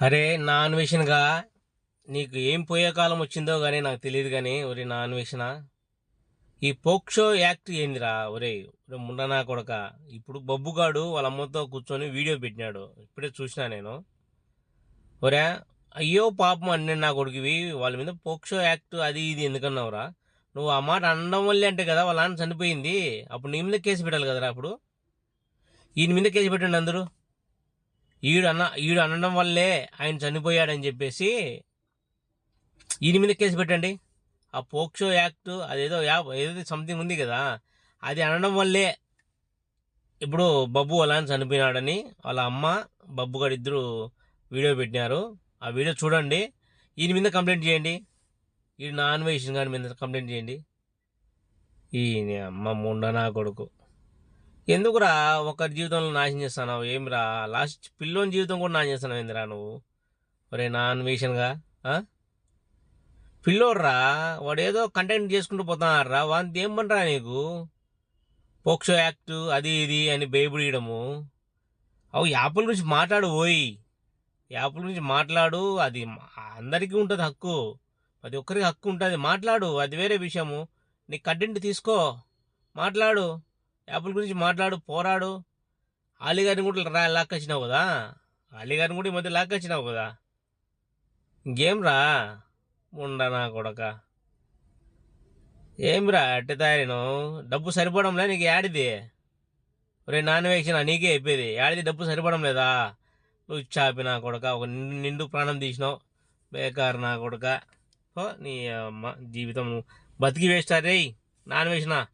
అరే నాన్ అన్వేషణగా నీకు ఏం పోయే కాలం వచ్చిందో కానీ నాకు తెలియదు కానీ ఒరే నాన్ అన్వేషణ. ఈ పోక్షో యాక్ట్ ఏందిరా? ఒరే ఒరే ముండనా కొడక. ఇప్పుడు బబ్బుగాడు వాళ్ళ అమ్మతో కూర్చొని వీడియో పెట్టినాడు. ఇప్పుడే చూసినా నేను. ఒరే అయ్యో పాపం అన్నీ నా కొడుకువి వాళ్ళ మీద పోక్షో యాక్ట్ అది ఇది ఎందుకన్నావురా? నువ్వు ఆ మాట అనడం వల్లే అంటే కదా వాళ్ళ నాన్న చనిపోయింది. అప్పుడు నీ మీద కేసు పెట్టాలి కదరా అప్పుడు? ఈయన మీద కేసు పెట్టండి అందరూ. ఈడు అన్న ఈడు అనడం వల్లే ఆయన చనిపోయాడని చెప్పేసి ఈయన మీద కేసు పెట్టండి. ఆ పోక్షో యాక్ట్ అదేదో యాప్ ఏదో సంథింగ్ ఉంది కదా అది అనడం వల్లే ఇప్పుడు బబ్బు అలా చనిపోయినాడని వాళ్ళ అమ్మ బబ్బు గారు ఇద్దరు వీడియో పెట్టినారు. ఆ వీడియో చూడండి. ఈయన మీద కంప్లైంట్ చేయండి. ఈ నాన్ వెజ్ గారి మీద కంప్లైంట్ చేయండి. ఈయన అమ్మ ముండ నా కొడుకు. ఎందుకురా ఒకరి జీవితంలో నాశనం చేస్తున్నావు? ఏమిరా? లాస్ట్ పిల్లోని జీవితం కూడా నాశనం చేస్తున్నావు ఏందిరా నువ్వు? ఒరే నాన్ వేషన్గా పిల్లోడ్రా వాడు ఏదో కంటెంట్ చేసుకుంటూ పోతున్నారా వాంతి ఏం పనరా నీకు? పోక్సో యాక్ట్ అది ఇది అని భయపడియడము అవు యాప్ల గురించి మాట్లాడు పోయి యాప్ల గురించి మాట్లాడు అది అందరికీ ఉంటుంది హక్కు. ప్రతి ఒక్కరికి హక్కు ఉంటుంది. మాట్లాడు అది వేరే విషయము. నీ కంటెంట్ తీసుకో. మాట్లాడు. యాప్ల గురించి మాట్లాడు పోరాడు. అలీగారిని కూడా రా లాక్కొచ్చినావు కదా. అలీగారిని కూడా ఈ మధ్య లాక్కొచ్చినావు కదా. గేమ్ రా ఉండనా కొడక. ఏమిరా అట్టే తయారీను? డబ్బు సరిపోవడంలే నీకు యాడిది? రే నాన్ వేసిన నీకే అయిపోయేది. యాడిది డబ్బు సరిపడం లేదా? నువ్వు చాపి నా కొడక ఒక నిండు నిండు ప్రాణం తీసినావు. బేకారు నా కొడక. ఓ నీ అమ్మ జీవితం బతికి వేస్తా రేయ్. నాన్ వేసినా